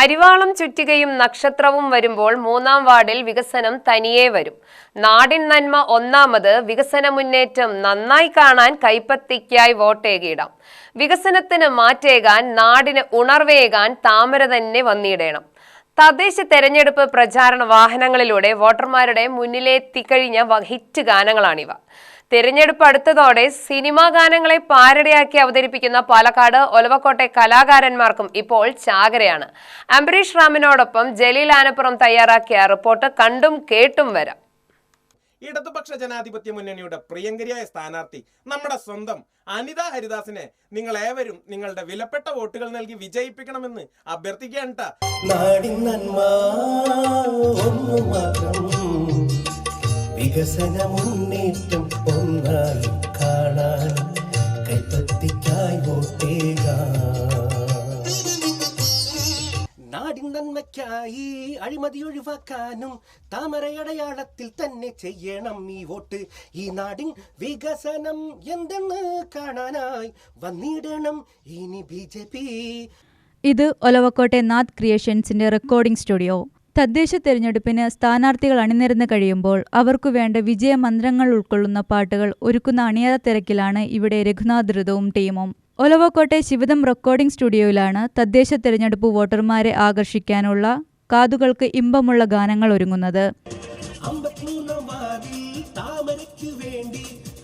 അരിവാളം ചുറ്റികയും നക്ഷത്രവും വരുമ്പോൾ മൂന്നാം വാർഡിൽ വികസനം തനിയേ വരും. നാടിൻ നന്മ ഒന്നാമത് വികസന മുന്നേറ്റം നന്നായി കാണാൻ കൈപ്പത്തിക്കായി വോട്ടേകിയിടാം വികസനത്തിന് മാറ്റേകാൻ നാടിന് ഉണർവേകാൻ താമര തന്നെ വന്നിടേണം. തദ്ദേശ തെരഞ്ഞെടുപ്പ് പ്രചാരണ വാഹനങ്ങളിലൂടെ വോട്ടർമാരുടെ മുന്നിലെത്തിക്കഴിഞ്ഞ ഹിറ്റ് ഗാനങ്ങളാണിവ. തെരഞ്ഞെടുപ്പ് അടുത്തതോടെ സിനിമാ ഗാനങ്ങളെ പാരടിയാക്കി അവതരിപ്പിക്കുന്ന പാലക്കാട് ഒലവക്കോട്ടെ കലാകാരന്മാർക്കും ഇപ്പോൾ ചാകരയാണ്. അംബരീഷ് റാമിനോടൊപ്പം ജലീൽ ആനപ്പുറം തയ്യാറാക്കിയ റിപ്പോർട്ട് കണ്ടും കേട്ടും വരാം. ഇടതുപക്ഷ ജനാധിപത്യ മുന്നണിയുടെ പ്രിയങ്കരിയായ സ്ഥാനാർത്ഥി നമ്മുടെ സ്വന്തം അനിത ഹരിദാസിനെ നിങ്ങൾ ഏവരും നിങ്ങളുടെ വിലപ്പെട്ട വോട്ടുകൾ നൽകി വിജയിപ്പിക്കണമെന്ന് അഭ്യർത്ഥിക്കുകയാണ് വികസന മുന്നേറ്റം ഒന്നായി കാണാൻ കൈപ്പത്തിക്കായി നാടിൻ നന്മയ്ക്കായി അഴിമതി ഒഴിവാക്കാനും താമരയടയാളത്തിൽ തന്നെ ചെയ്യണം ഈ വോട്ട്. ഈ നാടിൻ വികസനം എന്തെന്ന് കാണാനായി വന്നിടണം ഇനി ബി ജെ പി. ഇത് ഒലവക്കോട്ടെ നാഥ് ക്രിയേഷൻസിന്റെ റെക്കോർഡിംഗ് സ്റ്റുഡിയോ തദ്ദേശ തെരഞ്ഞെടുപ്പിന് സ്ഥാനാർത്ഥികൾ അണിനിരന്ന് കഴിയുമ്പോൾ അവർക്കു വേണ്ട വിജയമന്ത്രങ്ങൾ ഉൾക്കൊള്ളുന്ന പാട്ടുകൾ ഒരുക്കുന്ന അണിയറ തിരക്കിലാണ് ഇവിടെ രഘുനാഥ് ഋതവും ടീമും. ഒലവക്കോട്ടെ ശിവദം റെക്കോർഡിംഗ് സ്റ്റുഡിയോയിലാണ് തദ്ദേശ തെരഞ്ഞെടുപ്പ് വോട്ടർമാരെ ആകർഷിക്കാനുള്ള കാതുകൾക്ക് ഇമ്പമുള്ള ഗാനങ്ങൾ ഒരുങ്ങുന്നത്.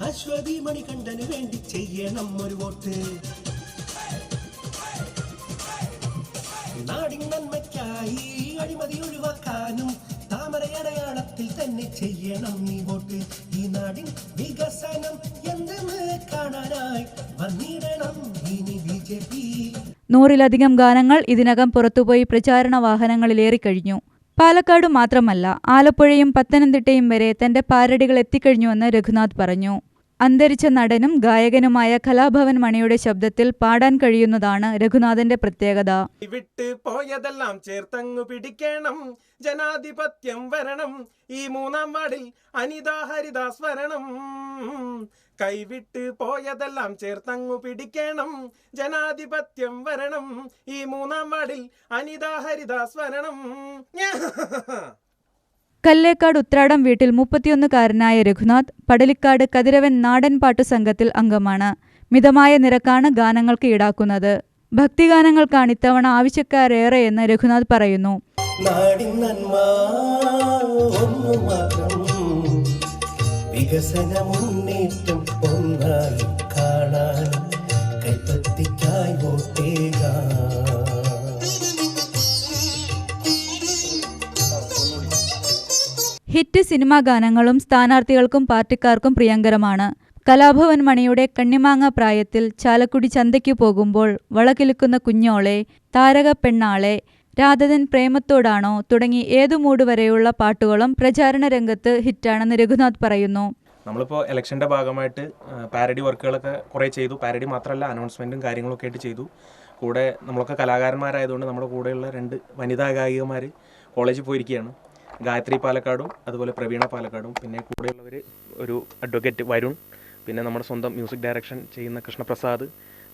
അശ്വതി മണികണ്ഠന് വേണ്ടി ചെയ്യണം ഒരു വോട്ട്. നാടിൻ നന്മയ്ക്കായി അഴിമതി ഒഴിവാക്കാനും താമരയടയാളത്തിൽ തന്നെ ചെയ്യണം നീ വോട്ട്. ഈ നാടിൻ വികസനം എന്തെന്ന് കാണാനായി വന്നിടണം ഇനി ബി ജെ പി. നൂറിലധികം ഗാനങ്ങൾ ഇതിനകം പുറത്തുപോയി പ്രചാരണ വാഹനങ്ങളിലേറിക്കഴിഞ്ഞു പാലക്കാട് മാത്രമല്ല ആലപ്പുഴയും പത്തനംതിട്ടയും വരെ തന്റെ പാരടികൾ എത്തിക്കഴിഞ്ഞുവെന്ന് രഘുനാഥ് പറഞ്ഞു. അന്തരിച്ച നടനും ഗായകനുമായ കലാഭവൻ മണിയുടെ ശബ്ദത്തിൽ പാടാൻ കഴിയുന്നതാണ് രഘുനാഥന്റെ പ്രത്യേകത. വിട്ട് പോയതെല്ലാം ചേർത്തങ്ങു പിടിക്കണം. ജനാധിപത്യം വരണം. ഈ മൂന്നാം വാർഡിൽ അനിതാ ഹരിദാസ് വരണം. കൈവിട്ട് പോയതെല്ലാം ചേർത്തങ്ങു പിടിക്കണം. ജനാധിപത്യം വരണം. ഈ മൂന്നാം വാർഡിൽ അനിതാ ഹരിദാസ് വരണം. കല്ലേക്കാട് ഉത്രാടം വീട്ടിൽ മുപ്പത്തിയൊന്നുകാരനായ രഘുനാഥ് പടലിക്കാട് കതിരവൻ നാടൻപാട്ട് സംഘത്തിൽ അംഗമാണ്. മിതമായ നിരക്കാണ് ഗാനങ്ങൾക്ക് ഈടാക്കുന്നത്. ഭക്തിഗാനങ്ങൾക്കാണ് ഇത്തവണ ആവശ്യക്കാരേറെയെന്ന് രഘുനാഥ് പറയുന്നു. കാണാൻ കൈപ്പത്തിക്കായി ഹിറ്റ് സിനിമാ ഗാനങ്ങളും സ്ഥാനാർത്ഥികൾക്കും പാർട്ടിക്കാർക്കും പ്രിയങ്കരമാണ്. കലാഭവൻ മണിയുടെ കണ്ണിമാങ്ങ പ്രായത്തിൽ ചാലക്കുടി ചന്തയ്ക്ക് പോകുമ്പോൾ വളകിലുക്കുന്ന കുഞ്ഞോളെ താരക പെണ്ണാളെ രാധതൻ പ്രേമത്തോടാണോ തുടങ്ങി ഏതു മൂഡ് വരെയുള്ള പാട്ടുകളും പ്രചാരണ രംഗത്ത് ഹിറ്റാണെന്ന് രഘുനാഥ് പറയുന്നു. നമ്മളിപ്പോൾ ഇലക്ഷന്റെ ഭാഗമായിട്ട് പാരഡി വർക്കുകളൊക്കെ കുറേ ചെയ്തു. പാരഡി മാത്രമല്ല അനൗൺസ്മെന്റും കാര്യങ്ങളൊക്കെ ആയിട്ട് ചെയ്തു. കൂടെ നമ്മളൊക്കെ കലാകാരന്മാരായതുകൊണ്ട് നമ്മുടെ കൂടെയുള്ള രണ്ട് വനിതാ ഗായികമാർ കോളേജിൽ പോയിരിക്കുകയാണ്. ഗായത്രി പാലക്കാടും അതുപോലെ പ്രവീണ പാലക്കാടും പിന്നെ കൂടെയുള്ളവർ ഒരു അഡ്വക്കേറ്റ് വരുൺ പിന്നെ നമ്മുടെ സ്വന്തം മ്യൂസിക് ഡയറക്ഷൻ ചെയ്യുന്ന കൃഷ്ണപ്രസാദ്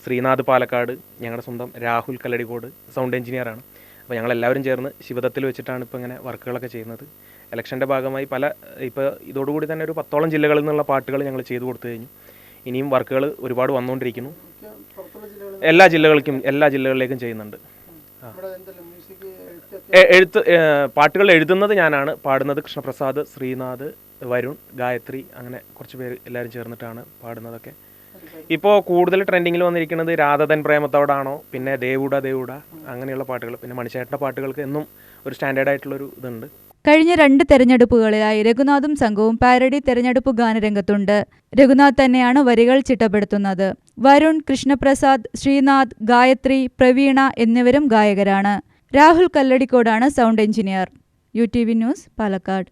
ശ്രീനാഥ് പാലക്കാട് ഞങ്ങളുടെ സ്വന്തം രാഹുൽ കല്ലടിക്കോട് സൗണ്ട് എഞ്ചിനീയറാണ് അപ്പോൾ ഞങ്ങളെല്ലാവരും ചേർന്ന് ശിവദത്തിൽ വെച്ചിട്ടാണ് ഇപ്പോൾ ഇങ്ങനെ വർക്കുകളൊക്കെ ചെയ്യുന്നത്. ഇലക്ഷന്റെ ഭാഗമായി പല ഇപ്പോൾ ഇതോടുകൂടി തന്നെ ഒരു പത്തോളം ജില്ലകളിൽ നിന്നുള്ള പാട്ടുകൾ ഞങ്ങൾ ചെയ്തു കൊടുത്തു കഴിഞ്ഞു. ഇനിയും വർക്കുകൾ ഒരുപാട് വന്നുകൊണ്ടിരിക്കുന്നു എല്ലാ ജില്ലകൾക്കും എല്ലാ ജില്ലകളിലേക്കും ചെയ്യുന്നുണ്ട്. ആ. എഴുത്ത് പാട്ടുകൾ എഴുതുന്നത് ഞാനാണ്. പാടുന്നത് കൃഷ്ണപ്രസാദ് ശ്രീനാഥ് വരുൺ ഗായത്രി അങ്ങനെ കുറച്ച് പേര് എല്ലാവരും ചേർന്നിട്ടാണ് പാടുന്നതൊക്കെ. ഇപ്പോൾ കൂടുതൽ ട്രെൻഡിങ്ങിൽ വന്നിരിക്കുന്നത് രാധതൻ പ്രേമത്തോടാണോ പിന്നെ ദേവൂട ദേവൂട അങ്ങനെയുള്ള പാട്ടുകൾ. പിന്നെ മണിശേട്ടന്റെ പാട്ടുകൾക്ക് എന്നും ഒരു സ്റ്റാൻഡേർഡ് ആയിട്ടുള്ളൊരു ഇതുണ്ട്. കഴിഞ്ഞ രണ്ട് തെരഞ്ഞെടുപ്പുകളിലായി രഘുനാഥും സംഘവും പാരഡി തെരഞ്ഞെടുപ്പ് ഗാനരംഗത്തുണ്ട് രഘുനാഥ് തന്നെയാണ് വരികൾ ചിട്ടപ്പെടുത്തുന്നത്. വരുൺ കൃഷ്ണപ്രസാദ് ശ്രീനാഥ് ഗായത്രി പ്രവീണ എന്നിവരും ഗായകരാണ്. Rahul കല്ലടിക്കോടാണ് sound engineer. U T V news Palakkad.